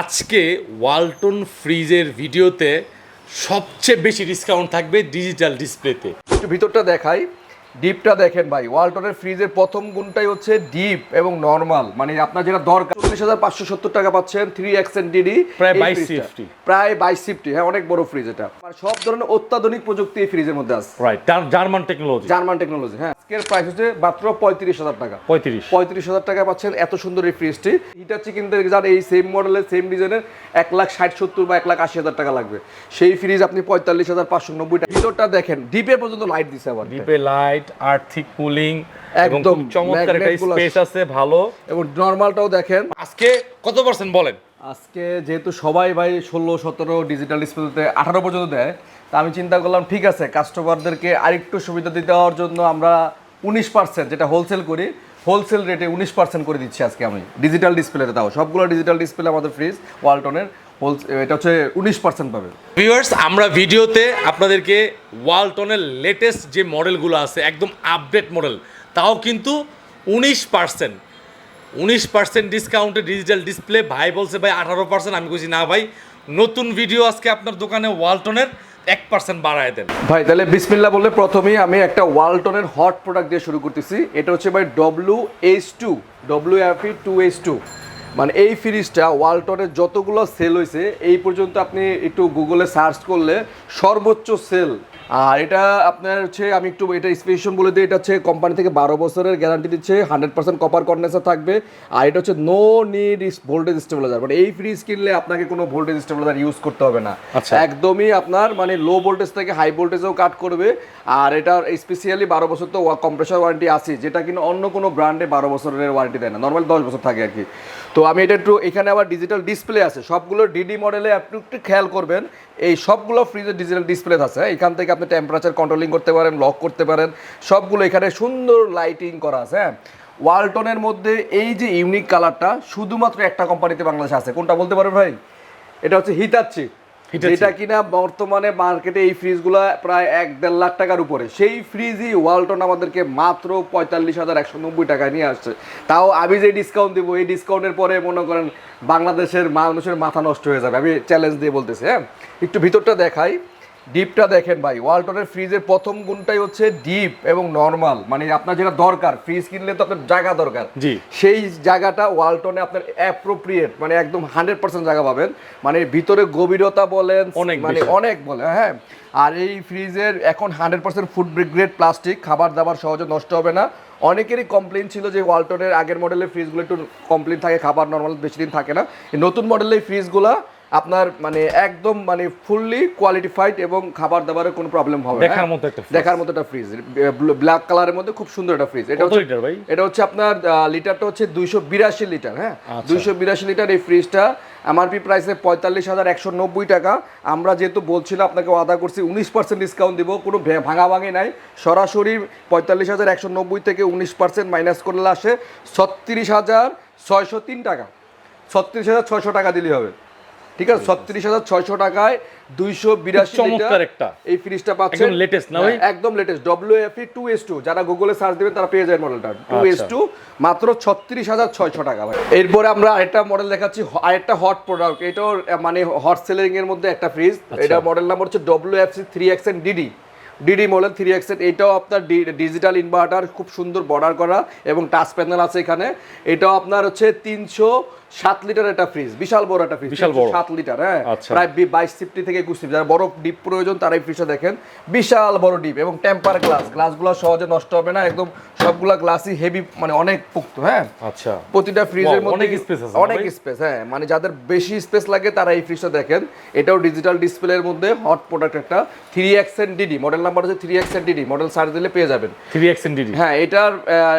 আজকে ওয়ালটন ফ্রিজের ভিডিওতে সবচেয়ে বেশি ডিসকাউন্ট থাকবে ডিজিটাল ডিসপ্লেতে একটু ভিতরটা দেখাই। ডিপটা দেখেন ভাই ওয়ালটনের ফ্রিজের প্রথম গুণটাই হচ্ছে ডিপ এবং নর্মাল মানে আপনার যেটা দরকার চল্লিশ হাজার পাঁচশো সত্তর টাকা পাচ্ছেন থ্রি এক্স এন ডিডি প্রায় 22 CFT প্রায় বাইশ সিফটি হ্যাঁ অনেক বড় ফ্রিজ এটা। সব ধরনের অত্যাধুনিক প্রযুক্তি এই ফ্রিজের মধ্যে আছে। Right German technology German technology হ্যাঁ। আজকের প্রাইস হচ্ছে মাত্র পঁয়ত্রিশ হাজার টাকা। পঁয়ত্রিশ। পঁয়ত্রিশ হাজার টাকা পাচ্ছেন এত সুন্দর এই ফ্রিজটি হিটাচি কিনতে যান এই সেম মডেলের সেম ডিজাইনের এক লাখ ষাট সত্তর বা এক লাখ আশি হাজার টাকা লাগবে। সেই ফ্রিজ আপনি পঁয়তাল্লিশ হাজার পাঁচশো নব্বই টাকা ভিতরটা দেখেন ডিপে পর্যন্ত লাইট দিছে আবার। ডিপে লাইট আর্থিক কুলিং একদম, চমৎকার একটা স্পেস আছে ভালো। এবং নর্মালটাও দেখেন। আজকে কত পার্সেন্ট বলেন? আজকে যেহেতু সবাই ভাই ষোলো সতেরো ডিজিটাল ডিসপ্লেতে আঠারো পর্যন্ত দেয় তা আমি চিন্তা করলাম ঠিক আছে কাস্টমারদেরকে আরেকটু সুবিধা দিতে হওয়ার জন্য আমরা উনিশ পার্সেন্ট যেটা হোলসেল করি হোলসেল রেটে উনিশ পার্সেন্ট করে দিচ্ছি আজকে আমি। ডিজিটাল ডিসপ্লেতে তাও। সবগুলো ডিজিটাল ডিসপ্লে আমাদের ফ্রিজ ওয়ালটনের এটা হচ্ছে উনিশ পার্সেন্ট পাবে। ভিউয়ার্স আমরা ভিডিওতে আপনাদেরকে ওয়ালটনের লেটেস্ট যে মডেলগুলো আছে একদম আপডেট মডেল তাও কিন্তু উনিশ পার্সেন্ট উনিশ পার্সেন্ট ডিসকাউন্টে ডিজিটাল ডিসপ্লে ভাই বলছে ভাই আঠারো পার্সেন্ট আমি বলছি না ভাই নতুন ভিডিও আজকে আপনার দোকানে ওয়ালটনের এক পার্সেন্ট বাড়ায় দেন। ভাই তাহলে বিসমিল্লা বললে প্রথমেই আমি একটা ওয়ালটনের হট প্রোডাক্ট দিয়ে শুরু করতেছি। এটা হচ্ছে ভাই W H two W F two H two মানে এই ফ্রিজটা ওয়ালটনের যতগুলো সেল হয়েছে, এই পর্যন্ত আপনি একটু গুগলে সার্চ করলে সর্বোচ্চ সেল আর এটা আপনার হচ্ছে আমি একটু এটা স্পেশন বলে দিই এটা হচ্ছে কোম্পানি থেকে বারো বছরের গ্যারান্টি দিচ্ছে হান্ড্রেড পার্সেন্ট কপার কন্ডেন্সার থাকবে আর এটা হচ্ছে নো নিড ভোল্টেজ স্টেবিলাইজার মানে এই ফ্রিজ কিনলে আপনাকে কোনো ভোল্টেজ স্টেবিলাইজার ইউজ করতে হবে না আচ্ছা। একদমই আপনার মানে লো ভোল্টেজ থেকে হাই ভোল্টেজেও কাট করবে আর এটা স্পেশালি বারো বছর তো কম্প্রেসার ওয়ারেন্টি আছে যেটা কিনা অন্য কোনো ব্র্যান্ডে বারো বছরের ওয়ারেন্টি দেয় না নর্মাল দশ বছর থাকে আর কি তো আমি এটা একটু এখানে আবার ডিজিটাল ডিসপ্লে আছে সবগুলো ডিডি মডেলে আপনি একটু খেয়াল করবেন এই সবগুলো ফ্রিজের ডিজিটাল ডিসপ্লে আছে হ্যাঁ? এখান থেকে আপনি টেম্পারেচার কন্ট্রোলিং করতে পারেন লক করতে পারেন সবগুলো এখানে সুন্দর লাইটিং করা আছে হ্যাঁ? ওয়ালটনের মধ্যে এই যে ইউনিক কালারটা শুধুমাত্র একটা কোম্পানিতে বাংলাদেশে আছে। কোনটা বলতে পারেন ভাই? এটা হচ্ছে হিতাচ্ছি। যেটা কিনা বর্তমানে মার্কেটে এই ফ্রিজগুলো প্রায় এক দেড় লাখ টাকার উপরে। সেই ফ্রিজই ওয়ালটন আমাদেরকে মাত্র পঁয়তাল্লিশ হাজার একশো নব্বই টাকায় নিয়ে আসছে। তাও আমি যে ডিসকাউন্ট দেবো এই ডিসকাউন্টের পরে মনে করেন বাংলাদেশের মানুষের মাথা নষ্ট হয়ে যাবে। আমি চ্যালেঞ্জ দিয়ে বলতেছি হ্যাঁ? একটু ভিতরটা দেখাই। ডিপটা দেখেন ভাই ওয়ালটনের ফ্রিজের প্রথম গুণটাই হচ্ছে ডিপ এবং নর্মাল। মানে আপনার যেটা দরকার ফ্রিজ কিনলে তো আপনার জায়গা দরকার। জি। সেই জায়গাটা ওয়ালটনে আপনার অ্যাপ্রোপ্রিয়েট মানে একদম হান্ড্রেড পার্সেন্ট জায়গা পাবেন। মানে ভিতরে গভীরতা বলেন অনেক মানে অনেক বলে হ্যাঁ। আর এই ফ্রিজের এখন hundred percent food grade plastic খাবার দাবার সহজে নষ্ট হবে না। অনেকেরই কমপ্লেন ছিল যে ওয়ালটনের আগের মডেলের ফ্রিজগুলো একটু কমপ্লেন থাকে খাবার নর্মাল বেশি দিন থাকে না। নতুন মডেলের এই ফ্রিজগুলো আপনার মানে একদম মানে ফুললি কোয়ালিটিফাইড এবং খাবার দাবারের কোনো প্রবলেম হবে দেখার? মতো একটা দেখার মতো একটা ফ্রিজ ব্ল্যাক কালারের মধ্যে খুব সুন্দর একটা ফ্রিজ এটা হচ্ছে লিটার ভাই? এটা হচ্ছে আপনার লিটারটা হচ্ছে দুইশো বিরাশি লিটার হ্যাঁ? আচ্ছা। দুইশো বিরাশি লিটার এই ফ্রিজটা এমআরপি প্রাইসে পঁয়তাল্লিশ হাজার একশো নব্বই টাকা। আমরা যেহেতু বলছিলাম আপনাকে ওয়াদা করছি উনিশ পার্সেন্ট ডিসকাউন্ট দিব কোনো ভে- ভাঙাভাঙি নাই। সরাসরি পঁয়তাল্লিশ হাজার একশো নব্বই থেকে উনিশ পার্সেন্ট মাইনাস করলে আসে ছত্রিশ হাজার ছয়শো তিন টাকা। ছত্রিশ হাজার ছয়শো টাকা দিলেই হবে। ঠিক আছে ছত্রিশ হাজার ছয়শো টাকায় দুইশো বিরাশি চমৎকার একটা। এই ফ্রিজটা পাচ্ছেন একদম latest না ভাই? হ্যাঁ, একদম latest W F E two S two যারা গুগলে সার্চ দেবেন তারা পেয়ে যায় মডেলটা টু এস। টু মাত্র ছত্রিশ হাজার ছয়শো টাকা ভাই এরপরে আমরা আরেকটা মডেল দেখাচ্ছি আরেকটা হট প্রোডাক্ট এটাও মানে হট সেলিং এর মধ্যে একটা ফ্রিজ আচ্ছা। এটা মডেল নাম্বার হচ্ছে W F C three X N DD DD model three X এটাও আপনার ডিজিটাল ইনভার্টার খুব সুন্দর বর্ডার করা এবং টাচ প্যানেল আছে এখানে এটাও আপনার হচ্ছে তিনশো সাত লিটার একটা ফ্রিজ বিশাল বড় একটা ফ্রিজ বিশাল বড়। সাত লিটার হ্যাঁ? আচ্ছা। প্রায় বাইশ সিফটি থেকে একুশ সিফটি যারা বড় ডিপ প্রয়োজন তারা এই ফ্রিজটা দেখেন। বিশাল বড় ডিপ এবং টেম্পার গ্লাস গ্লাসগুলো সহজে নষ্ট হবে না একদম সবগুলা গ্লাসই হেভি মানে অনেক পোক্ত হ্যাঁ? আচ্ছা। প্রতিটা ফ্রিজের মধ্যে অনেক space আছে অনেক স্পেস হ্যাঁ মানে যাদের বেশি স্পেস লাগে তারা এই ফ্রিজটা দেখেন। এটাও ডিজিটাল ডিসপ্লের মধ্যে হট প্রোডাক্ট একটা three X N DD model number হচ্ছে three X N DD model search দিলে পেয়ে যাবেন। থ্রি এক্স এন ডিডি হ্যাঁ এটার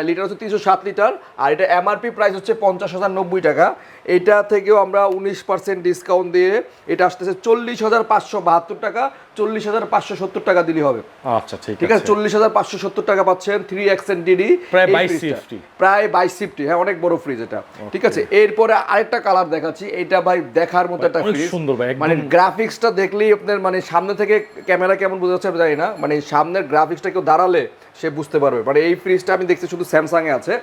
লিটার হচ্ছে তিনশো সাত লিটার আর এটা এমআরপি প্রাইস হচ্ছে পঞ্চাশ হাজার নব্বই টাকা। এটা থেকেও আমরা উনিশ পার্সেন্ট ডিসকাউন্ট দিয়ে এটা আসতেছে চল্লিশ হাজার পাঁচশো বাহাত্তর টাকা চল্লিশ হাজার পাঁচশো সত্তর টাকা দিলে হবে। আচ্ছা ঠিক আছে? চল্লিশ হাজার পাঁচশো সত্তর টাকা পাচ্ছেন থ্রি এক্স এন ডিডি প্রায় 22 CFT প্রায় বাইশ সিফটি হ্যাঁ অনেক বড় ফ্রিজ এটা। ঠিক আছে? এরপরে আরেকটা কালার দেখাচ্ছি। এটা ভাই দেখার মতো একটা ফ্রিজ সুন্দর ভাই, মানে গ্রাফিক্সটা দেখলেই আপনার মানে সামনে থেকে ক্যামেরা কেমন বোঝা যাচ্ছে জানি না। মানে সামনের গ্রাফিক্সটা কেউ দাঁড়ালে সে বুঝতে পারবে। মানে এই ফ্রিজটা আমি দেখছি শুধু স্যামসাং এ আছে।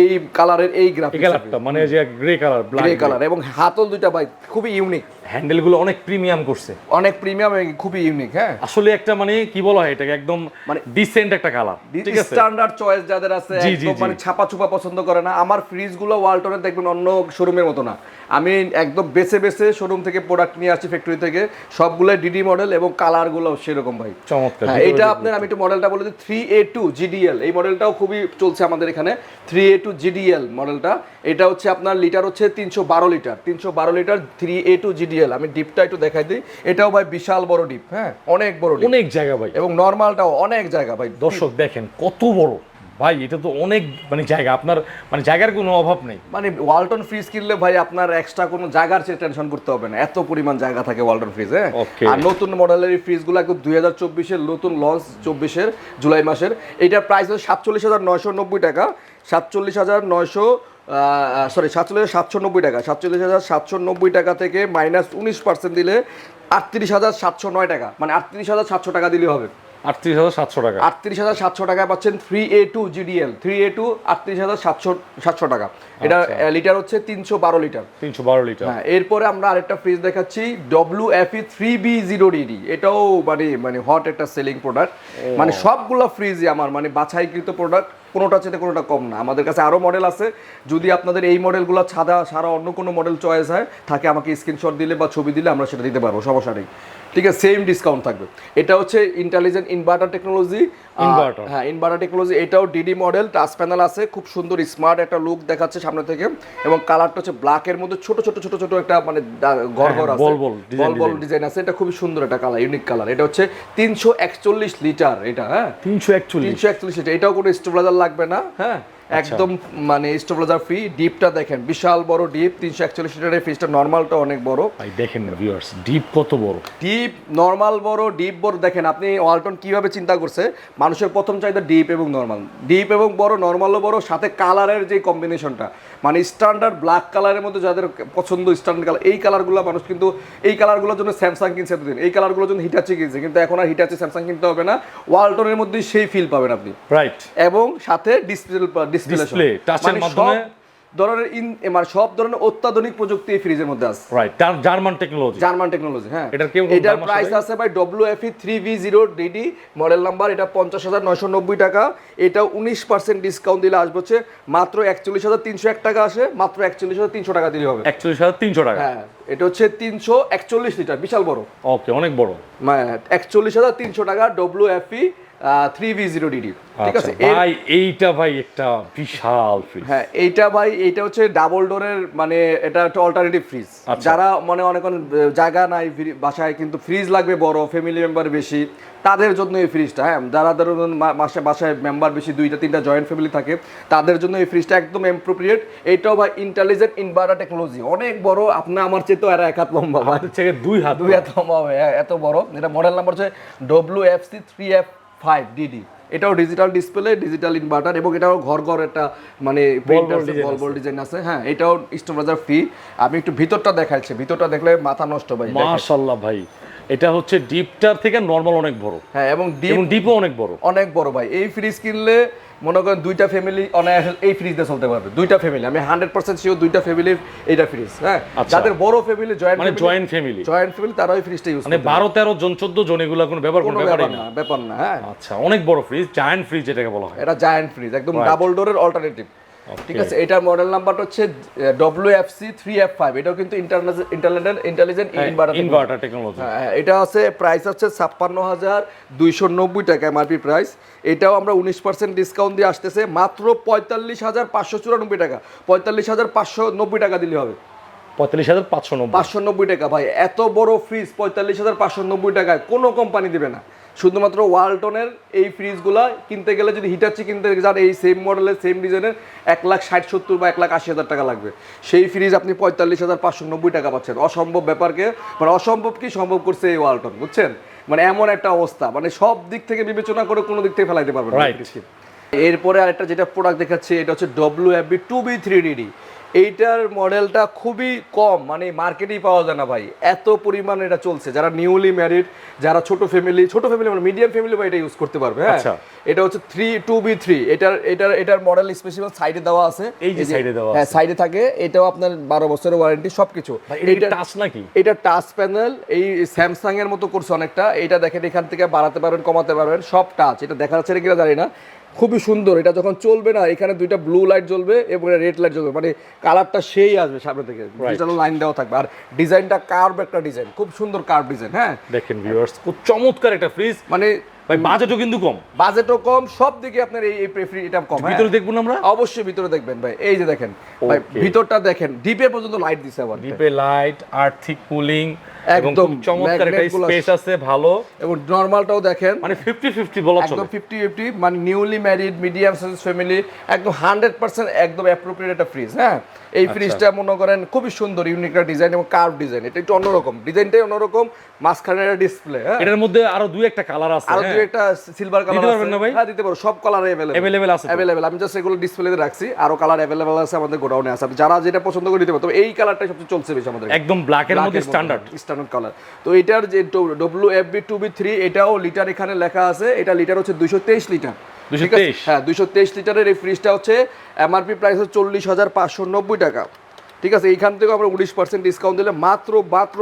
এই কালারের এই গ্রাফিক্স কালারটা মানে যে গ্রে কালার গ্রে কালার এবং হাতল দুইটা ভাই খুবই ইউনিক হ্যান্ডেলগুলো অনেক প্রিমিয়াম করছে। অনেক প্রিমিয়াম এবং খুবই ইউনিক হ্যাঁ। আসলে একটা মানে কি বলা হয় এটাকে একদম মানে ডিসেন্ট একটা কালার ঠিক আছে? স্ট্যান্ডার্ড চয়েস যাদের আছে একদম মানে ছাপা চুপা পছন্দ করে না। আমার ফ্রিজগুলো ওয়ালটনের দেখবেন অন্য শোরুমের মতো না। আমি একদম বেছে বেছে শোরুম থেকে প্রোডাক্ট নিয়ে আসছি ফ্যাক্টরি থেকে। সবগুলো ডিডি মডেল এবং কালারগুলো সেরকম ভাই। চমৎকার হ্যাঁ, এটা আপনার আমি একটু মডেলটা বলে দিই থ্রি এ টু জিডিএল এই মডেলটাও খুবই চলছে আমাদের এখানে। থ্রি এ টু জিডিএল মডেলটা এটা হচ্ছে আপনার লিটার হচ্ছে তিনশো বারো লিটার। তিনশো বারো litre three A two GDL আমি ডিপটা একটু দেখাই দিই। এটাও ভাই বিশাল বড় ডিপ হ্যাঁ? অনেক বড় অনেক জায়গা ভাই। এবং নর্মালটাও অনেক জায়গা ভাই। দর্শক দেখেন কত বড়। ভাই এটা তো অনেক মানে জায়গা। আপনার মানে জায়গার কোনো অভাব নেই। মানে ওয়ালটন ফ্রিজ কিনলে ভাই আপনার এক্সট্রা কোনো জায়গার চেয়ে টেনশন করতে হবে না। এত পরিমাণ জায়গা থাকে ওয়ালটন ফ্রিজে Okay. আর নতুন মডেলের ফ্রিজগুলো দুই হাজার চব্বিশের নতুন লঞ্চ চব্বিশের জুলাই মাসের। এটার প্রাইস হচ্ছে সাতচল্লিশ হাজার নয়শো নব্বই টাকা। সাতচল্লিশ হাজার নয়শো সরি সাতচল্লিশ হাজার সাতশো নব্বই টাকা। সাতচল্লিশ হাজার সাতশো নব্বই টাকা থেকে মাইনাস উনিশ পার্সেন্ট দিলে আটত্রিশ হাজার সাতশো নয় টাকা। মানে আটত্রিশ হাজার সাতশো টাকা দিলে হবে। আটত্রিশ হাজার সাতশো টাকা। আটত্রিশ হাজার সাতশো টাকায় পাচ্ছেন three A two GDL three A two আটত্রিশ হাজার সাতশো সাতশো টাকা। এটা লিটার হচ্ছে তিনশো বারো লিটার। তিনশো বারো লিটার। হ্যাঁ এরপরে আমরা আরেকটা ফ্রিজ দেখাচ্ছি W F E three B zero DD এটাও মানে মানে হট একটা সেলিং প্রোডাক্ট মানে সবগুলো ফ্রিজই আমার মানে বাছাইকৃত প্রোডাক্ট কোনোটা চেয়ে কোনোটা কম না। আমাদের কাছে আরও মডেল আছে। যদি আপনাদের এই মডেলগুলো ছাড়া সারা অন্য কোনো মডেল চয়েস হয় থাকে আমাকে স্ক্রিনশট দিলে বা ছবি দিলে আমরা সেটা দিতে পারব সমস্যা নেই। ঠিক আছে সেম ডিসকাউন্ট থাকবে। এটা হচ্ছে ইন্টেলিজেন্ট ইনভার্টার টেকনোলজি Inverter। হ্যাঁ ইনভার্টার টেকনোলজি এটাও ডিডি মডেল টাচ প্যানেল আছে খুব সুন্দর স্মার্ট একটা লুক দেখাচ্ছে সামনে থেকে। এবং কালারটা হচ্ছে ব্ল্যাক এর মধ্যে ছোট ছোট ছোট ছোট একটা মানে ঘর ঘর হ্যাঁ, আছে। বল বল, বল বল ডিজাইন আছে। এটা খুবই সুন্দর একটা কালার ইউনিক কালার এটা হচ্ছে তিনশো একচল্লিশ লিটার এটা হ্যাঁ? তিনশো একচল্লিশ। তিনশো একচল্লিশ লিটার। এটাও কোনো স্টোভলাজার লাগবে না হ্যাঁ? একদম মানে স্টোভলাজার ফ্রি ডিপটা দেখেন বিশাল বড় ডিপ তিনশো একচল্লিশ লিটারের ফ্রিজটা নর্মালটা অনেক বড়। ভাই দেখেন না ভিউয়ার্স ডিপ কত বড়? ডিপ নর্মাল বড় ডিপ বড় দেখেন আপনি ওয়ালটন কীভাবে চিন্তা করছে মানুষের প্রথম চাহিদা ডিপ এবং নর্মাল। ডিপ এবং বড় নর্মালও বড় সাথে কালারের যে কম্বিনেশনটা মানে স্ট্যান্ডার্ড ব্ল্যাক কালারের মধ্যে যাদের পছন্দ স্ট্যান্ডার্ড কালার এই কালারগুলো মানুষ কিন্তু এই কালারগুলোর জন্য স্যামসাং কিনছে এতদিন। এই কালারগুলোর জন্য হিটাচি কিনছে কিন্তু এখন আর হিটাচি স্যামসাং কিনতে হবে না। ওয়ালটনের মধ্যেই সেই ফিল পাবেন আপনি। রাইট এবং সাথে ডিসপ্লে ডিসপ্লে টাচের মাধ্যমে- ধরনের ইন এমআর মানে সব ধরনের অত্যাধুনিক প্রযুক্তি এই ফ্রিজের মধ্যে আছে। Right German technology German technology হ্যাঁ। এটার কি এটার প্রাইস আছে ভাই? WFE 3V0 DD model number এটা 50990 টাকা। এটা 19% ডিসকাউন্ট দিলে আসবে হচ্ছে মাত্র 41301 টাকা আসে মাত্র 41300 টাকা দিলে হবে। 41300 টাকা? হ্যাঁ এটা হচ্ছে 341 লিটার বিশাল বড়। ওকে অনেক বড়। মানে 41300 টাকা WFE 3v0dd ঠিক আচ্ছা, আছে ভাই এইটা ভাই একটা বিশাল ফ্রিজ হ্যাঁ এইটা ভাই মানে এটা হচ্ছে ডাবল ডোরের মানে এটা একটা অল্টারনেটিভ ফ্রিজ যারা মানে অনেক জায়গা নাই বাসায় কিন্তু ফ্রিজ লাগবে বড় ফ্যামিলি মেম্বার বেশি তাদের জন্য এই ফ্রিজটা হ্যাঁ যারা ধরুন মাসে বাসায় মেম্বার বেশি দুইটা তিনটা জয়েন্ট ফ্যামিলি থাকে তাদের জন্য এই ফ্রিজটা একদম অ্যাপ্রোপ্রিয়েট এটাও ভাই ইন্টেলিজেন্ট ইনভার্টার টেকনোলজি অনেক বড় আপনার আমার চেয়ে তো আর এক হাত লম্বা ভাই। দুই হাত দুই হাত লম্বা এত বড়। এটা মডেল নাম্বার হচ্ছে W F C three F five DD এটাও ডিজিটাল ডিসপ্লে ডিজিটাল ইনভার্টার এবং এটাও ঘর ঘর একটা মানে বল বল ডিজাইন আছে হ্যাঁ এটাও স্টোরেজার ফ্রি আমি একটু ভিতরটা দেখাচ্ছি। ভিতরটা দেখলে মাথা নষ্ট ভাই মাশাআল্লাহ ভাই। এটা হচ্ছে ডিপটার থেকে নর্মাল অনেক বড়। হ্যাঁ এবং ডিপ ডিপও অনেক বড়। অনেক বড় ভাই। এই ফ্রিজ কিনলে মনে করেন দুইটা ফ্যামিলি অনায়াস এই ফ্রিজ দিয়ে চলতে পারবে। দুইটা ফ্যামিলি আমি হান্ড্রেড পার্সেন্ট শিওর দুইটা ফ্যামিলি এইটা ফ্রিজ হ্যাঁ? আচ্ছা। যাদের বড় ফ্যামিলি জয়েন্ট মানে জয়েন্ট ফ্যামিলি জয়েন্ট ফ্যামিলি তারা ওই ফ্রিজটা ইউজ মানে বারো তেরো জন চোদ্দ জন এগুলো কোনো ব্যাপার কোনো ব্যাপার না। ব্যাপার না হ্যাঁ। আচ্ছা অনেক বড় ফ্রিজ জায়ান্ট ফ্রিজ এটাকে বলা হয়। এটা জায়ান্ট ফ্রিজ একদম ডাবল ডোরের অল্টারনেটিভ ঠিক আছে এটার মডেল নাম্বারটা হচ্ছে W F C three F five এটাও কিন্তু internet intelligent inverter inverter technology হ্যাঁ, এটা আছে প্রাইস হচ্ছে ছাপ্পান্ন হাজার দুইশো নব্বই টাকা এমআরপি প্রাইস এটাও আমরা উনিশ পার্সেন্ট ডিসকাউন্ট দিয়ে আসতেছে মাত্র পঁয়তাল্লিশ হাজার পাঁচশো চুরানব্বই টাকা। পঁয়তাল্লিশ হাজার পাঁচশো নব্বই টাকা দিলে হবে। পঁয়তাল্লিশ হাজার পাঁচশো নব্বই। পাঁচশো নব্বই টাকা ভাই এত বড় ফ্রিজ পঁয়তাল্লিশ হাজার পাঁচশো নব্বই টাকায় কোনো কোম্পানি দিবে না। শুধুমাত্র ওয়ালটনের এই ফ্রিজগুলা কিনতে গেলে যদি হিটাচি কিনতে যান এই সেম মডেলের সেম ডিজাইনের এক লাখ ষাট সত্তর বা এক লাখ আশি হাজার টাকা লাগবে। সেই ফ্রিজ আপনি পঁয়তাল্লিশ হাজার পাঁচশো নব্বই টাকা পাচ্ছেন। অসম্ভব ব্যাপারকে মানে অসম্ভব কি সম্ভব করছে এই ওয়ালটন বুঝছেন? মানে এমন একটা অবস্থা। মানে সব দিক থেকে বিবেচনা করে কোনো দিক থেকে ফেলাইতে পারবেন। এরপরে আরেকটা যেটা প্রোডাক্ট দেখাচ্ছি এটা হচ্ছে W F B two B three DD এইটার মডেলটা খুবই কম মানে মার্কেটেই পাওয়া যায় না ভাই। এত পরিমাণ এটা চলছে। যারা নিউলি ম্যারিড যারা ছোট ফ্যামিলি ছোট ফ্যামিলি মানে মিডিয়াম ফ্যামিলি বা এটা ইউজ করতে পারবে হ্যাঁ? আচ্ছা। এটা হচ্ছে থ্রি টু বি থ্রি এটার এটার এটার মডেল স্পেশাল সাইডে দেওয়া আছে। এই যে এ দেওয়া হ্যাঁ সাইডে থাকে। এটাও আপনার বারো বছরের ওয়ারেন্টি সবকিছু। ভাই এটা টাচ নাকি? এটা টাচ প্যানেল এই স্যামসাং এর মতো করছে অনেকটা। এটা দেখেন এখান থেকে বাড়াতে পারবেন কমাতে পারবেন। সব টাচ এটা দেখা যাচ্ছে কিনা জানি না। খুবই সুন্দর। এটা যখন চলবে না এখানে দুইটা ব্লু লাইট জ্বলবে এবং রেড লাইট জ্বলবে। মানে কালারটা সেই আসবে সামনে থেকে। ডিজিটাল লাইন দেওয়া থাকবে। আর ডিজাইনটা কার্ভ একটা ডিজাইন খুব সুন্দর কার্ভ ডিজাইন হ্যাঁ? দেখেন ভিউয়ার্স খুব চমৎকার একটা ফ্রিজ মানে ভাই বাজেটও কিন্তু কম। বাজেটও কম সব দিকে আপনার এই প্রেফারি এটা কম হ্যাঁ। ভিতরে দেখব না আমরা? অবশ্যই ভিতরে দেখবেন ভাই এই যে দেখেন। ভাই ভিতরটা দেখেন ডিপে পর্যন্ত লাইট দিছে আবার। ডিপে লাইট আর্থিক কুলিং একদম, চমৎকার একটা স্পেস আছে। ভালো। এবং নর্মালটাও দেখেন। মানে ফিফটি ফিফটি বলা চলে। একদম ফিফটি ফিফটি মানে newly married medium size family একদম হান্ড্রেড পার্সেন্ট একদম অ্যাপ্রোপ্রিয়েট একটা ফ্রিজ হ্যাঁ। এই আচ্ছা। ফ্রিজটা মনে করেন খুবই সুন্দর ইউনিক একটা ডিজাইন এবং কার্ভ ডিজাইন এটা একটু অন্যরকম। ডিজাইনটাই অন্যরকম মাঝখানে একটা ডিসপ্লে হ্যাঁ। এটার মধ্যে আরও দুই একটা কালার আছে একটা সিলভার কালার দিতে আছে পারবেন না ভাই? হ্যাঁ দিতে পারো সব কালার अवेलेबल Available আছে তো? अवेलेबल আমি জাস্ট এগুলো ডিসপ্লেতে রাখছি আরো কালার अवेलेबल আছে আমাদের গোডাউনে আছে আপনি যারা যেটা পছন্দ করে নিতে পারো তবে এই কালারটাই সবচেয়ে চলছে বেশি আমাদের একদম ব্ল্যাকের মধ্যে স্ট্যান্ডার্ড স্ট্যান্ডার্ড কালার তো এটার যে W F B two B three এটাও লিটার এখানে লেখা আছে এটা লিটার হচ্ছে দুইশো তেইশ লিটার ঠিক আছে? 223? হ্যাঁ দুইশো তেইশ লিটারের এই ফ্রিজটা হচ্ছে এমআরপি প্রাইস হচ্ছে চল্লিশ হাজার পাঁচশো নব্বই টাকা ঠিক আছে এইখান থেকে আমরা উনিশ পার্সেন্ট ডিসকাউন্ট দিলে মাত্র মাত্র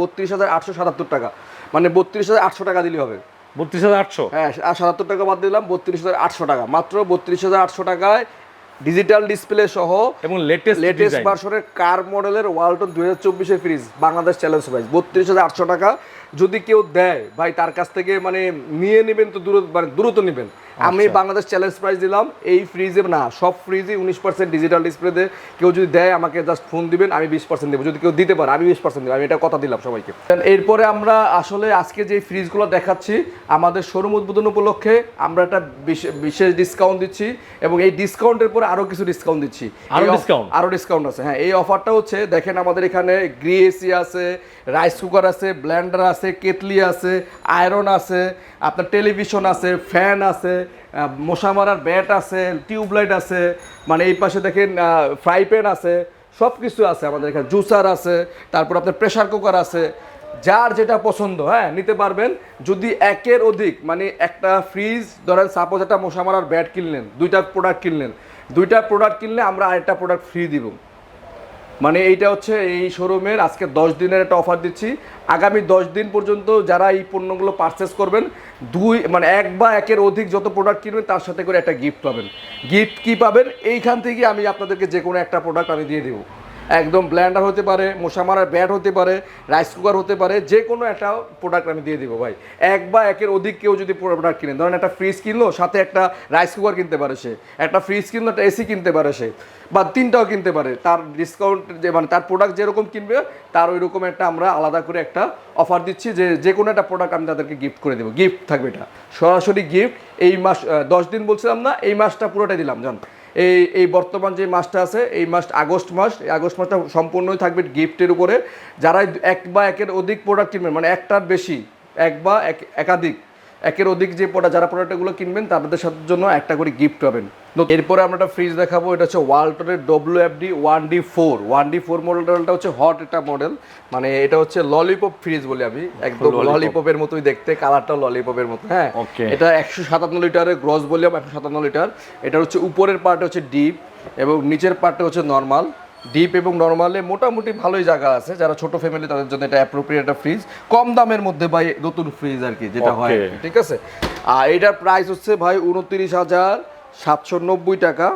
বত্রিশ হাজার আটশো সাতাত্তর টাকা মানে বত্রিশ হাজার আটশো টাকা দিলে হবে বত্রিশ হাজার আটশো? হ্যাঁ সাতাত্তর টাকা বাদ দিলাম বত্রিশ হাজার আটশো টাকা। মাত্র বত্রিশ হাজার আটশো টাকায় ডিজিটাল ডিসপ্লে সহ এবং লেটেস্ট লেটেস্ট ভার্সনের কার মডেলের ওয়ালটন দুই হাজার চব্বিশের ফ্রিজ বাংলাদেশ চ্যালেঞ্জ প্রাইস বত্রিশ হাজার আটশো টাকা। যদি কেউ দেয় ভাই তার কাছ থেকে মানে নিয়ে নেবেন তো দূর মানে দ্রুত নেবেন। আমি বাংলাদেশ চ্যালেঞ্জ প্রাইস দিলাম। এই ফ্রিজে না সব ফ্রিজে উনিশ পার্সেন্ট ডিজিটাল ডিসপ্লেতে কেউ যদি দেয় আমাকে জাস্ট ফোন দিবেন আমি বিশ পার্সেন্ট দেবো। যদি কেউ দিতে পারে আমি বিশ পার্সেন্ট দেবো। আমি এটা কথা দিলাম সবাইকে। এরপরে আমরা আসলে আজকে যে ফ্রিজগুলো দেখাচ্ছি আমাদের শোরুম উদ্বোধন উপলক্ষে আমরা একটা বিশে- বিশেষ ডিসকাউন্ট দিচ্ছি এবং এই ডিসকাউন্টের পরে আরও কিছু ডিসকাউন্ট দিচ্ছি। আরও এই অফ- আরও ডিসকাউন্ট আছে। হ্যাঁ এই অফারটা হচ্ছে দেখেন আমাদের এখানে গ্রি এসি আছে রাইস কুকার আছে ব্লেন্ডার আছে কেটলি আছে আয়রন আছে আপনার টেলিভিশন আছে ফ্যান আছে মশা মারার ব্যাট আছে, টিউবলাইট আছে মানে এই পাশে দেখেন ফ্রাই প্যান আছে সব কিছু আছে আমাদের এখানে। জুসার আছে, তারপর আপনার প্রেসার কুকার আছে, যার যেটা পছন্দ হ্যাঁ নিতে পারবেন। যদি একের অধিক মানে একটা ফ্রিজ, ধরেন সাপোজ একটা মশা মারার ব্যাট কিনলেন, দুইটা প্রোডাক্ট কিনলেন, দুইটা প্রোডাক্ট কিনলে আমরা আরেকটা প্রোডাক্ট ফ্রি দিব। মানে এইটা হচ্ছে এই শোরুমের আজকে দশ দিনের একটা অফার দিচ্ছি। আগামী দশ দিন পর্যন্ত যারা এই পণ্যগুলো পারচেস করবেন, দুই মানে এক বা একের অধিক যত প্রোডাক্ট কিনবেন, তার সাথে করে একটা গিফট পাবেন। গিফট কি পাবেন? এইখান থেকে আমি আপনাদেরকে যে কোনো একটা প্রোডাক্ট আমি দিয়ে দেবো। একদম ব্ল্যান্ডার হতে পারে মশা মারার ব্যাট হতে পারে রাইস কুকার হতে পারে যে কোনো একটা প্রোডাক্ট আমি দিয়ে দিব ভাই। এক বা একের অধিক কেউ যদি প্রোডাক্ট কিনে, ধরেন একটা ফ্রিজ কিনলো, সাথে একটা রাইস কুকার কিনতে পারে সে, একটা ফ্রিজ কিনলো, একটা এসি কিনতে পারে সে, বা তিনটাও কিনতে পারে, তার ডিসকাউন্ট যে মানে তার প্রোডাক্ট যেরকম কিনবে, তার ওই রকম একটা আমরা আলাদা করে একটা অফার দিচ্ছি যে যে কোনো একটা প্রোডাক্ট আমি তাদেরকে গিফট করে দেবো। গিফট থাকবে এটা। সরাসরি গিফট এই মাস দশ দিন বলছিলাম না, এই মাসটা পুরোটাই দিলাম, জান। এই এই বর্তমান যে মাসটা আছে, এই মাস আগস্ট মাস, এই আগস্ট মাসটা সম্পূর্ণই থাকবে গিফটের উপরে। যারা এক বা একের অধিক প্রোডাক্ট কিনবেন মানে একটার বেশি, এক বা এক, একাধিক একের অধিক যে প্রোডাক্ট যারা প্রোডাক্টগুলো কিনবেন তাদের সাথে জন্য একটা করে গিফট পাবেন। তো এরপরে আমরা একটা ফ্রিজ দেখাবো এটা হচ্ছে ওয়ালটনের W F D one D four one D four মডেলটা হচ্ছে হট একটা মডেল মানে এটা হচ্ছে ললিপপ ফ্রিজ বলি আমি একদম। ললিপপের মতোই দেখতে কালারটা ললিপপের মতো হ্যাঁ? এটা একশো সাতান্ন লিটারের গ্রস ভলিউম একশো সাতান্ন লিটার। এটা হচ্ছে উপরের পার্টে হচ্ছে ডিপ এবং নিচের পার্টে হচ্ছে নর্মাল ডিপ এবং নর্মালে মোটামুটি ভালোই জায়গা আছে। যারা ছোট ফ্যামিলি তাদের জন্য এটা অ্যাপ্রোপ্রিয়েট একটা ফ্রিজ কম দামের মধ্যে ভাই নতুন ফ্রিজ আর কি যেটা হয়. ঠিক আছে? আর এটার প্রাইস হচ্ছে ভাই উনত্রিশ হাজার সাতশো নব্বই টাকা।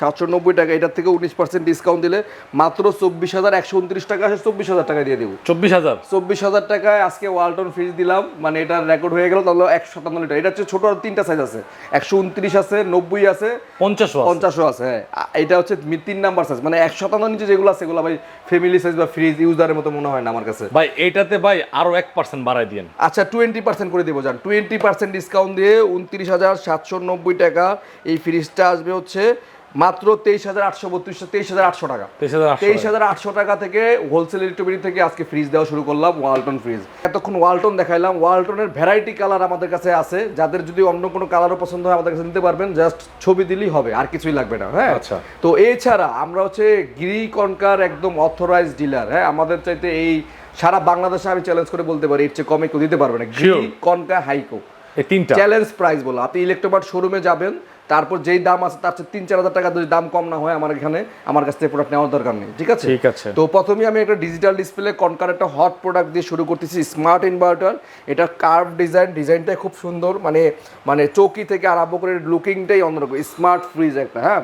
সাতশো নব্বই টাকা। এটার থেকে উনিশ পার্সেন্ট ডিসকাউন্ট দিলে মাত্র চব্বিশ হাজার একশো উনত্রিশ টাকা আছে চব্বিশ হাজার টাকা দিয়ে দেবো। চব্বিশ হাজার? চব্বিশ হাজার টাকায় আজকে ওয়ালটন ফ্রিজ দিলাম। মানে এটা রেকর্ড হয়ে গেল তাহলে একশো সাতান্ন লিটার। এটা হচ্ছে ছোট আর তিনটা সাইজ আছে। একশো উনত্রিশ আছে নব্বই আছে পঞ্চাশও পঞ্চাশও আছে হ্যাঁ। এটা হচ্ছে তিন নাম্বার সাইজ মানে একশো শতাংশ নিচে যেগুলো আছে সেগুলো ভাই ফ্যামিলি সাইজ বা ফ্রিজ ইউজারের মতো মনে হয় না আমার কাছে। ভাই এটাতে ভাই আরও এক পার্সেন্ট বাড়াই দিয়েন। আচ্ছা টোয়েন্টি পার্সেন্ট করে দেবো যান টোয়েন্টি পার্সেন্ট ডিসকাউন্ট দিয়ে উনত্রিশ হাজার সাতশো নব্বই টাকা এই ফ্রিজটা আসবে হচ্ছে মাত্র তেইশ হাজার আটশো বত্রিশ তেইশ হাজার আটশো টাকা। তেইশ হাজার আটশো টাকা। থেকে হোলসেল ইলেকট্রিবিটি থেকে আজকে ফ্রিজ দেওয়া শুরু করলাম ওয়ালটন ফ্রিজ এতক্ষণ ওয়ালটন দেখাইলাম। ওয়ালটনের ভ্যারাইটি কালার আমাদের কাছে আছে। যাদের যদি অন্য কোনো কালারও পছন্দ হয় আমাদের কাছে নিতে পারবেন। জাস্ট ছবি দিলেই হবে আর কিছুই লাগবে না হ্যাঁ? আচ্ছা। তো এছাড়া আমরা হচ্ছে গিরি কনকার একদম অথরাইজ ডিলার হ্যাঁ? আমাদের চাইতে এই সারা বাংলাদেশে আমি চ্যালেঞ্জ করে বলতে পারি এর চেয়ে কমে কেউ দিতে পারবে না। গিরি. কনকা হাইকো তিনটা। চ্যালেঞ্জ প্রাইস বলো। আপনি ইলেকট্রোমার্ট শোরুমে যাবেন তারপর যেই দাম আছে তার চেয়ে তিন চার হাজার টাকা যদি দাম কম না হয় আমার এখানে আমার কাছ থেকে প্রোডাক্ট নেওয়ার দরকার নেই ঠিক আছে? ঠিক আছে। তো প্রথমে আমি একটা ডিজিটাল ডিসপ্লে কনকার একটা হট প্রোডাক্ট দিয়ে শুরু করতেছি স্মার্ট ইনভার্টার এটা কার্ভ ডিজাইন ডিজাইনটাই খুব সুন্দর মানে মানে চৌকি থেকে আরম্ভ করে লুকিংটাই অন্যরকম স্মার্ট ফ্রিজ একটা হ্যাঁ.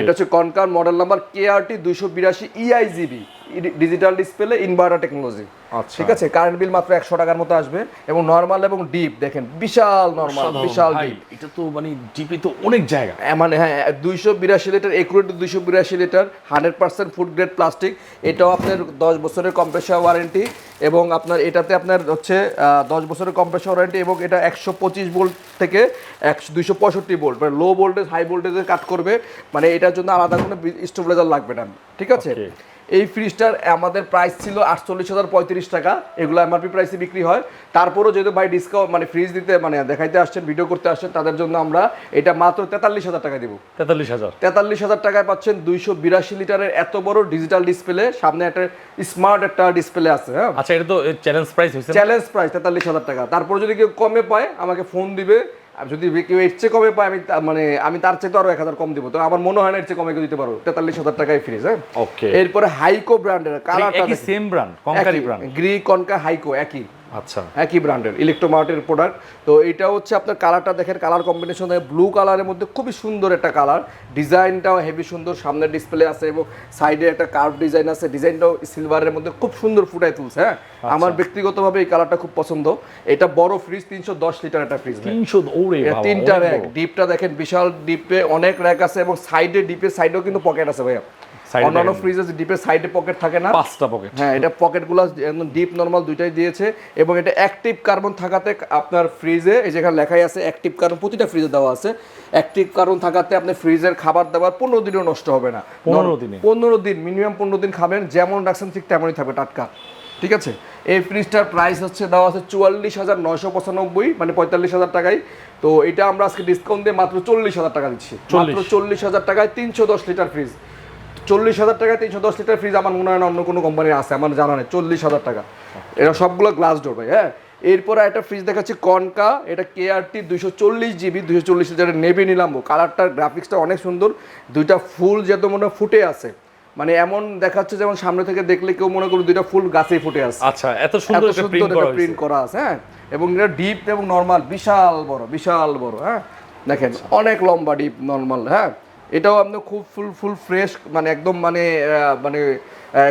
এটা হচ্ছে কনকার মডেল নাম্বার কে আর টি দুইশো বিরাশি EIGB digital display inverter technology আচ্ছা। ঠিক আছে? কারেন্ট বিল মাত্র একশো টাকার মতো আসবে এবং নর্মাল এবং ডিপ দেখেন বিশাল নর্মাল বিশাল ডিপ এটা তো মানে জিপি তো অনেক জায়গা। মানে হ্যাঁ দুইশো বিরাশি লিটার একুরেট দুইশো বিরাশি litre hundred percent food grade plastic. এটাও আপনার দশ বছরের কম্প্রেসার ওয়ারেন্টি এবং আপনার এটাতে আপনার হচ্ছে দশ বছরের কম্প্রেসার ওয়ারেন্টি এবং এটা একশো পঁচিশ ভোল্ট থেকে একশো দুইশো পঁয়ষট্টি ভোল্ট মানে লো ভোল্টেজ হাই ভোল্টেজে কাট করবে। মানে এটার জন্য আলাদা কোনো স্টেবিলাইজার লাগবে না। ঠিক আছে. এই ফ্রিজটার আমাদের প্রাইস ছিল আটচল্লিশ হাজার পঁয়ত্রিশ টাকা। এগুলো এমআরপি প্রাইসে বিক্রি হয়। তারপরও যেহেতু ভাই ডিসকাউন্ট মানে ফ্রিজ দিতে মানে দেখাইতে আসছেন ভিডিও করতে আসছেন তাদের জন্য আমরা এটা মাত্র তেতাল্লিশ হাজার টাকা দিব। তেতাল্লিশ হাজার। তেতাল্লিশ হাজার টাকায় পাচ্ছেন দুইশো বিরাশি লিটারের এত বড় ডিজিটাল ডিসপ্লে সামনে একটা স্মার্ট একটা ডিসপ্লে আছে হ্যাঁ। আচ্ছা এটা তো চ্যালেঞ্জ প্রাইস চ্যালেঞ্জ প্রাইস তেতাল্লিশ হাজার টাকা। তারপর যদি কেউ কমে পায় আমাকে ফোন দিবে। যদি কেউ এর চেয়ে কমে পায় আমি মানে আমি তার চেয়ে তো আরও এক হাজার কম দিব। তো আমার মনে হয় না এর চেয়ে কমে কেউ দিতে পারো তেতাল্লিশ হাজার টাকায় ফ্রিজ হ্যাঁ? ওকে এরপরে হাইকো ব্র্যান্ডের কালার একই সেম ব্র্যান্ড কনকারি ব্র্যান্ড গ্রি কনকা হাইকো একই। আচ্ছা। একই ব্র্যান্ডের ইলেকট্রোমার্টের প্রোডাক্ট তো এটা হচ্ছে আপনার কালারটা দেখেন কালার কম্বিনেশন ব্লু কালারের মধ্যে খুবই সুন্দর একটা কালার ডিজাইনটাও হেভি সুন্দর সামনের ডিসপ্লে আছে এবং সাইডে একটা কার্ভ ডিজাইন আছে ডিজাইনটাও সিলভারের মধ্যে খুব সুন্দর ফুটাই তুলছে হ্যাঁ? আমার ব্যক্তিগতভাবে এই কালারটা খুব পছন্দ। এটা বড় ফ্রিজ তিনশো দশ লিটার একটা ফ্রিজ তিনশো তিনটা র্যাক ডিপটা দেখেন বিশাল ডিপে অনেক র্যাক আছে এবং সাইডে ডিপের সাইডেও কিন্তু পকেট আছে ভাইয়া। অন্যান্য। ফ্রিজে ডিপের সাইডে পকেট থাকে না? পাঁচটা পকেট হ্যাঁ এটা পকেটগুলো একদম ডিপ নর্মাল দুইটাই দিয়েছে এবং এটা অ্যাক্টিভ কার্বন থাকাতে আপনার ফ্রিজে এই যেখানে লেখাই আছে অ্যাক্টিভ কার্বন প্রতিটা ফ্রিজে দেওয়া আছে। অ্যাক্টিভ কার্বন থাকাতে আপনি ফ্রিজের খাবার দাবার পনেরো দিনও নষ্ট হবে না। 15 দিনে? পনেরো দিন মিনিমাম পনেরো দিন খাবেন যেমন রাখছেন ঠিক তেমনই থাকবে টাটকা। ঠিক আছে? এই ফ্রিজটার প্রাইস হচ্ছে দেওয়া আছে চুয়াল্লিশ হাজার নয়শো পঁচানব্বই মানে পঁয়তাল্লিশ হাজার টাকায়। তো এটা আমরা আজকে ডিসকাউন্ট দিয়ে মাত্র চল্লিশ হাজার টাকা দিচ্ছি। মাত্র চল্লিশ হাজার টাকায় তিনশো দশ লিটার ফ্রিজ চল্লিশ হাজার টাকা তিনশো দশ লিটার ফ্রিজ আমার মনে হয় না অন্য কোনো কোম্পানির আছে আমার জানা নেই চল্লিশ হাজার টাকা। এটা সবগুলো গ্লাস ডোর ভাই হ্যাঁ? এরপরে একটা ফ্রিজ দেখাচ্ছি কনকা এটা কে আর টি দুইশো চল্লিশ জিবি দুইশো চল্লিশ লিটারের নেভে নিলাম কালারটার গ্রাফিক্সটা অনেক সুন্দর দুইটা ফুল যেহেতু মনে হয় ফুটে আছে। মানে এমন দেখাচ্ছে যেমন সামনে থেকে দেখলে কেউ মনে করবে দুইটা ফুল গাছে ফুটে আছে। আচ্ছা এত সুন্দর একটা সুন্দর প্রিন্ট করা প্রিন্ট করা আছে হ্যাঁ? এবং এটা ডিপ এবং নর্মাল বিশাল বড় বিশাল বড় হ্যাঁ? দেখেন অনেক লম্বা ডিপ নর্মাল হ্যাঁ? এটাও আপনি খুব ফুল ফুল ফ্রেশ মানে একদম মানে মানে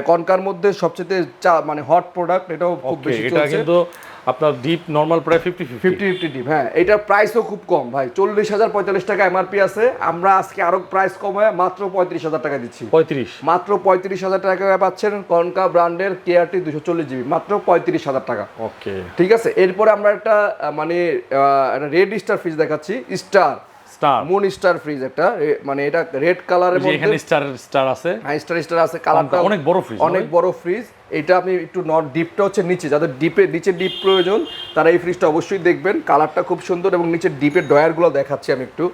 কনকার মধ্যে সবচেয়ে চা- মানে হট প্রোডাক্ট এটাও খুব বেশি এটা কিন্তু আপনার ডিপ নরমাল প্রায় ফিফটি ফিফটি ফিফটি ডিপ হ্যাঁ এটার প্রাইসও খুব কম ভাই। চল্লিশ হাজার পঁয়তাল্লিশ টাকা এমআরপি আছে। আমরা আজকে আরও প্রাইস কমে মাত্র পঁয়ত্রিশ হাজার টাকা দিচ্ছি। পঁয়ত্রিশ। মাত্র পঁয়ত্রিশ হাজার টাকায় পাচ্ছেন কনকা ব্র্যান্ডের কেআরটি দুশো চল্লিশ জিবি মাত্র পঁয়ত্রিশ হাজার টাকা। ওকে ঠিক আছে এরপরে আমরা একটা মানে রেড স্টার ফ্রিজ দেখাচ্ছি star star. Moon star fridge একটা মানে এটা রেড কালারের মধ্যে এখানে স্টার স্টার আছে। হ্যাঁ স্টার স্টার আছে কালারটা অনেক বড় fridge, অনেক বড় ফ্রিজ এটা আপনি একটু নট ডিপটা হচ্ছে নিচে যাদের ডিপে নিচে ডিপ প্রয়োজন তারা এই ফ্রিজটা অবশ্যই দেখবেন। কালারটা খুব সুন্দর এবং নিচে ডিপের ডয়ারগুলো দেখাচ্ছি আমি একটু।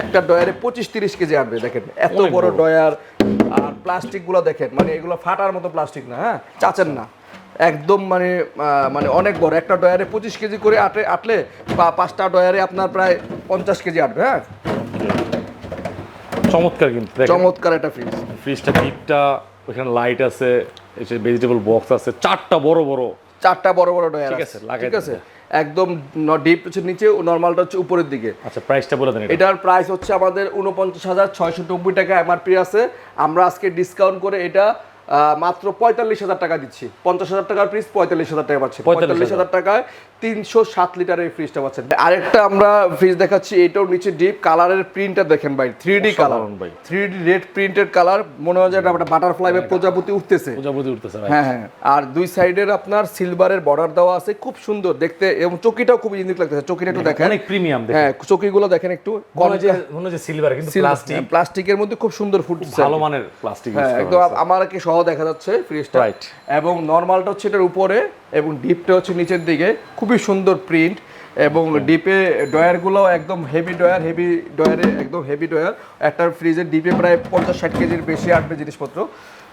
একটা ডয়ারে পঁচিশ তিরিশ কেজি আনবে দেখেন এত বড় বড়। ডয়ার আর প্লাস্টিকগুলো দেখেন মানে এগুলো ফাটার মতো প্লাস্টিক না হ্যাঁ? চাচেন না। একদম মানে মানে অনেক বড়। একটা ডয়ারে পঁচিশ কেজি করে আটে আটলে বা পাঁচটা ডয়ারে আপনার প্রায় পঞ্চাশ কেজি আটবে হ্যাঁ? চমৎকার কিন্তু চমৎকার একটা ফ্রিজ ফ্রিজটা ডিপটা ওখানে লাইট আছে এসে ভেজিটেবল বক্স আছে চারটা বড় বড়। চারটা বড় বড় ডয়ার ঠিক আছে। ঠিক আছে? একদম ডিপ হচ্ছে নিচে নর্মালটা হচ্ছে উপরের দিকে। আচ্ছা প্রাইসটা বলে দেন এটার প্রাইস হচ্ছে আমাদের উনপঞ্চাশ হাজার ছয়শো নব্বই টাকা এমআরপি আছে। আমরা আজকে ডিসকাউন্ট করে এটা মাত্র পঁয়তাল্লিশ হাজার টাকা দিচ্ছি। পঞ্চাশ হাজার টাকার পিস পঁয়তাল্লিশ হাজার টাকা পাচ্ছি। পঁয়তাল্লিশ হাজার টাকায় তিনশো সাত লিটারের এই ফ্রিজটা পাচ্ছেন। আরেকটা আমরা ফ্রিজ দেখাচ্ছি এটাও নিচে ডিপ কালারের প্রিন্টটা দেখেন ভাই থ্রি ডি কালার ভাই। Three D red printed colour মনে হয় যে একটা বাটারফ্লাই বা প্রজাপতি উঠতেছে। প্রজাপতি উঠতেছে হ্যাঁ হ্যাঁ। আর দুই সাইডের আপনার সিলভারের বর্ডার দেওয়া আছে খুব সুন্দর দেখতে এবং চকিটাও খুব ইউনিক লাগতেছে চকিটা একটু দেখেন। অনেক প্রিমিয়াম দেখে হ্যাঁ চকিগুলো দেখেন একটু। মনে হয় যে মনে হয় সিলভার কিন্তু প্লাস্টিক প্লাস্টিকের মধ্যে খুব সুন্দর ফুটছে ভালো মানের প্লাস্টিক হ্যাঁ একদম আমার কি সহ দেখা যাচ্ছে ফ্রিজটা Right. এবং নর্মালটা হচ্ছে এটার উপরে এবং ডিপটা হচ্ছে নিচের দিকে। খুবই সুন্দর প্রিন্ট এবং ডিপে ডয়ারগুলো একদম হেভি ডয়ার হেভি ডয়ারে একদম হেভি ডয়ার একটা ফ্রিজের ডিপে প্রায় পঞ্চাশ ষাট কেজির বেশি আসবে জিনিসপত্র।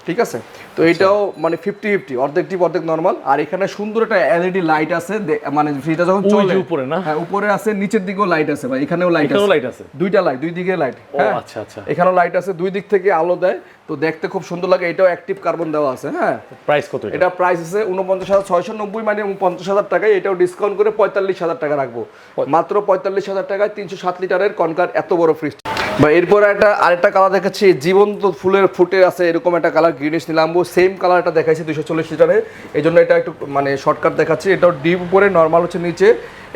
ঠিক আছে? তো এটাও মানে ফিফটি ফিফটি অর্ধেক ডিপ অর্ধেক নর্মাল আর এখানে সুন্দর একটা এলইডি লাইট আছে মানে ফ্রিজটা যখন চলে উপরে না? হ্যাঁ উপরে আছে নিচের দিকেও লাইট আছে ভাই এখানেও লাইট আছে। light আছে? দুইটা লাইট দুই দিকে লাইট ও আচ্ছা আচ্ছা। এখানেও লাইট আছে দুই দিক থেকে আলো দেয়। তো দেখতে খুব সুন্দর লাগে এটাও অ্যাক্টিভ কার্বন দেওয়া আছে হ্যাঁ। প্রাইস কত এটা? এটা প্রাইস আছে উনপঞ্চাশ হাজার ছয়শো নব্বই মানে পঞ্চাশ হাজার টাকায় এটাও ডিসকাউন্ট করে পঁয়তাল্লিশ হাজার টাকা রাখব। মাত্র পঁয়তাল্লিশ হাজার টাকায় তিনশো সাত লিটারের কনকার এত বড় ফ্রিজ বা এরপর একটা আরেকটা কালার দেখাচ্ছি। জীবন্ত ফুলের ফুটে আছে এরকম একটা কালার গ্রিনিশ নিলাম সেম কালারটা দেখাইছি দুশো চল্লিশ লিটারের এই জন্য এটা একটু মানে শর্টকাট দেখাচ্ছি। এটাও ডিপ উপরে নর্মাল হচ্ছে নিচে।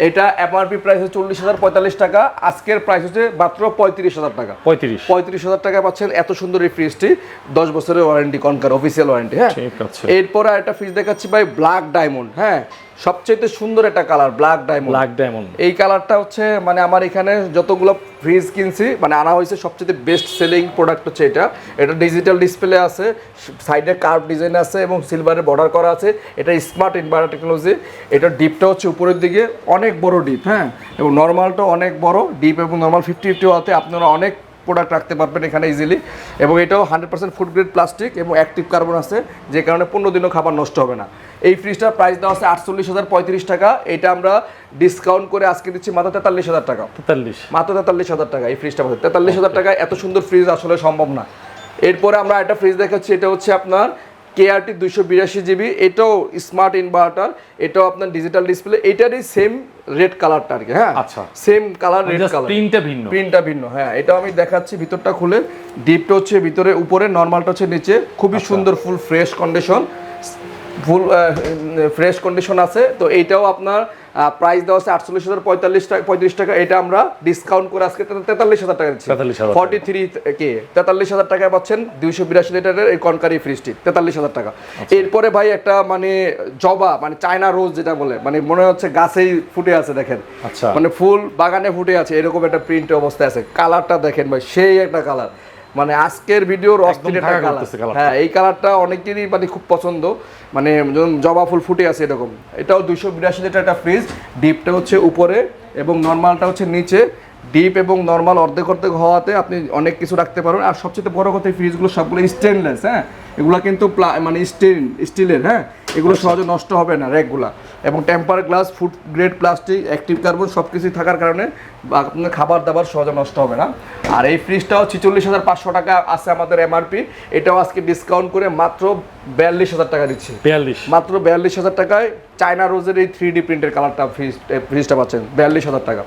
এটা এমআরপি প্রাইস হচ্ছে চল্লিশ হাজার পঁয়তাল্লিশ টাকা। আজকের প্রাইস হচ্ছে মাত্র পঁয়ত্রিশ হাজার টাকা। পঁয়ত্রিশ। পঁয়ত্রিশ হাজার টাকা পাচ্ছেন এত সুন্দর এই ফ্রিজটি দশ বছরের ওয়ারেন্টি কনকার অফিসিয়াল ওয়ারেন্টি হ্যাঁ? এরপরে একটা ফ্রিজ দেখাচ্ছি ভাই ব্ল্যাক ডায়মন্ড হ্যাঁ? সবচেয়ে সুন্দর একটা colour black diamond black diamond এই কালারটা হচ্ছে মানে আমার এখানে যতগুলো ফ্রিজ কিনছি মানে আনা হয়েছে সবচেয়ে বেস্ট সেলিং প্রোডাক্ট হচ্ছে এটা। এটা ডিজিটাল ডিসপ্লে আছে সাইডে কার্ভ ডিজাইন আছে এবং সিলভারের বর্ডার করা আছে। এটা স্মার্ট ইনভার্টার টেকনোলজি এটা ডিপটা হচ্ছে উপরের দিকে অনেক বড় ডিপ হ্যাঁ? এবং নর্মালটা অনেক বড় ডিপ এবং নর্মাল ফিফটি ফিফটি হতে আপনারা অনেক প্রোডাক্ট রাখতে পারবেন এখানে ইজিলি এবং এটাও hundred percent food grade plastic এবং অ্যাক্টিভ কার্বন আছে যে কারণে পনেরো দিনও খাবার নষ্ট হবে না। এই ফ্রিজটার প্রাইস দেওয়া আছে আটচল্লিশ হাজার পঁয়ত্রিশ টাকা। এটা আমরা ডিসকাউন্ট করে আজকে দিচ্ছি মাত্র তেতাল্লিশ হাজার টাকা। তেতাল্লিশ। মাত্র তেতাল্লিশ হাজার টাকা এই ফ্রিজটা মাত্র। তেতাল্লিশ হাজার টাকা এত সুন্দর ফ্রিজ আসলে সম্ভব না। এরপরে আমরা একটা ফ্রিজ দেখাচ্ছি এটা হচ্ছে আপনার কেআরটি দুইশো বিরাশি জিবি। এটাও স্মার্ট ইনভার্টার এটাও আপনার ডিজিটাল ডিসপ্লে এটারই সেম রেড কালারটা আর কি হ্যাঁ? আচ্ছা। সেম কালার রেড কালার প্রিন্টটা ভিন্ন। প্রিন্টটা ভিন্ন হ্যাঁ। এটাও আমি দেখাচ্ছি ভিতরটা খুলে। ডিপটা হচ্ছে ভিতরে উপরে নর্মালটা হচ্ছে নিচে। খুবই সুন্দর full fresh condition full fresh condition আছে তো এইটাও আপনার প্রাইস দেওয়া আছে আটচল্লিশ হাজার পঁয়তাল্লিশ টাকা পঁয়ত্রিশ টাকা এটা আমরা ডিসকাউন্ট করে আজকে তেতাল্লিশ হাজার টাকা দিচ্ছি। ফর্টি থ্রি কে তেতাল্লিশ হাজার টাকায় পাচ্ছেন দুইশো বিরাশি লিটারের এই কনকারি ফ্রিজটি তেতাল্লিশ হাজার টাকা। এরপরে ভাই একটা মানে জবা মানে চায়না রোজ যেটা বলে মানে মনে হচ্ছে গাছেই ফুটে আছে দেখেন। আচ্ছা। মানে ফুল বাগানে ফুটে আছে এরকম একটা প্রিন্ট অবস্থায় আছে। কালারটা দেখেন ভাই সেই একটা কালার মানে আজকের ভিডিওর অস্থির একটা কালার হ্যাঁ এই কালারটা অনেকেরই মানে খুব পছন্দ। মানে জবা ফুল ফুটে আছে এরকম। এটাও দুইশো বিরাশি লিটার একটা ফ্রিজ ডিপটা হচ্ছে উপরে এবং নর্মালটা হচ্ছে নিচে। ডিপ এবং নর্মাল অর্ধেক অর্ধেক হওয়াতে আপনি অনেক কিছু রাখতে পারবেন। আর সবচেয়ে বড় কথা ফ্রিজগুলো সবগুলো স্টেনলেস হ্যাঁ? এগুলো কিন্তু মানে স্টিল স্টিলের হ্যাঁ? এগুলো সহজে নষ্ট হবে না র্যাকগুলা। এবং temper glass food grade plastic active carbon সব কিছুই থাকার কারণে আপনার খাবার দাবার সহজে নষ্ট হবে না। আর এই ফ্রিজটাও ছিচল্লিশ হাজার পাঁচশো টাকা আছে আমাদের এমআরপি। এটাও আজকে ডিসকাউন্ট করে মাত্র বিয়াল্লিশ হাজার টাকা দিচ্ছি। বিয়াল্লিশ। মাত্র বিয়াল্লিশ হাজার টাকায় চায়না রোজের এই থ্রি ডি প্রিন্টের কালারটা ফ্রিজ ফ্রিজটা পাচ্ছেন। বিয়াল্লিশ হাজার টাকা।